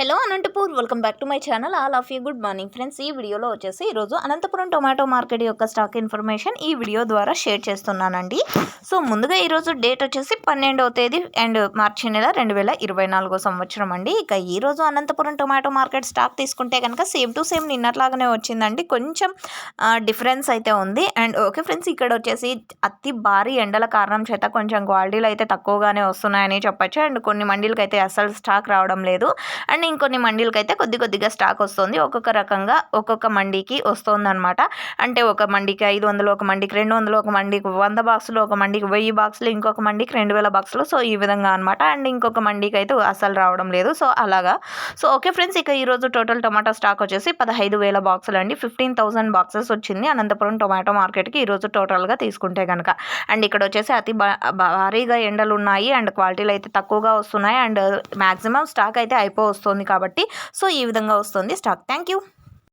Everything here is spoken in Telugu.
Hello Anantapur welcome back to my channel. All of you good morning friends. ఈ వీడియోలో వచ్చేసి ఈరోజు అనంతపురం టొమాటో మార్కెట్ యొక్క స్టాక్ ఇన్ఫర్మేషన్ ఈ వీడియో ద్వారా షేర్ చేస్తున్నానండి. సో ముందుగా ఈరోజు డేట్ వచ్చేసి పన్నెండవ తేదీ అండ్ మార్చి నెల రెండు వేల ఇరవై నాలుగో సంవత్సరం అండి. ఇక ఈరోజు అనంతపురం టొమాటో మార్కెట్ స్టాక్ తీసుకుంటే కనుక సేమ్ టు సేమ్ నిన్నట్లాగానే వచ్చిందండి. కొంచెం డిఫరెన్స్ అయితే ఉంది. అండ్ ఓకే ఫ్రెండ్స్ ఇక్కడ వచ్చేసి అతి భారీ ఎండల కారణం చేత కొంచెం క్వాలిటీలు అయితే తక్కువగానే వస్తున్నాయని చెప్పొచ్చు. అండ్ కొన్ని మండీలకి అయితే అసలు స్టాక్ రావడం లేదు. అండ్ ఇంకొన్ని మండీలకి అయితే కొద్ది కొద్దిగా స్టాక్ వస్తుంది. ఒక్కొక్క రకంగా ఒక్కొక్క మండీకి వస్తుందన్నమాట. అంటే ఒక మండీకి ఐదు వందలు ఒక మండీకి రెండు వందలు ఒక మండీకి వంద బాక్సులు ఒక మండీకి వెయ్యి బాక్సులు ఇంకొక మండీకి రెండు వేల బాక్సులు సో ఈ విధంగా అనమాట అండ్ ఇంకొక మండీకి అయితే అసలు రావడం లేదు. సో అలాగా. సో ఓకే ఫ్రెండ్స్ ఇక ఈరోజు టోటల్ టొమాటో స్టాక్ వచ్చేసి పదహైదు వేల బాక్సులు అండి. ఫిఫ్టీన్ థౌసండ్ బాక్సెస్ వచ్చింది. అనంతపురం టొమాటో మార్కెట్కి ఈరోజు టోటల్గా తీసుకుంటే కనుక అండ్ ఇక్కడ వచ్చేసి అతి భారీగా ఎండలు ఉన్నాయి అండ్ క్వాలిటీలు అయితే తక్కువగా వస్తున్నాయి. అండ్ మ్యాక్సిమం స్టాక్ అయితే అయిపో వస్తుంది కాబట్టి సో ఈ విధంగా వస్తుంది స్టాక్. Thank you.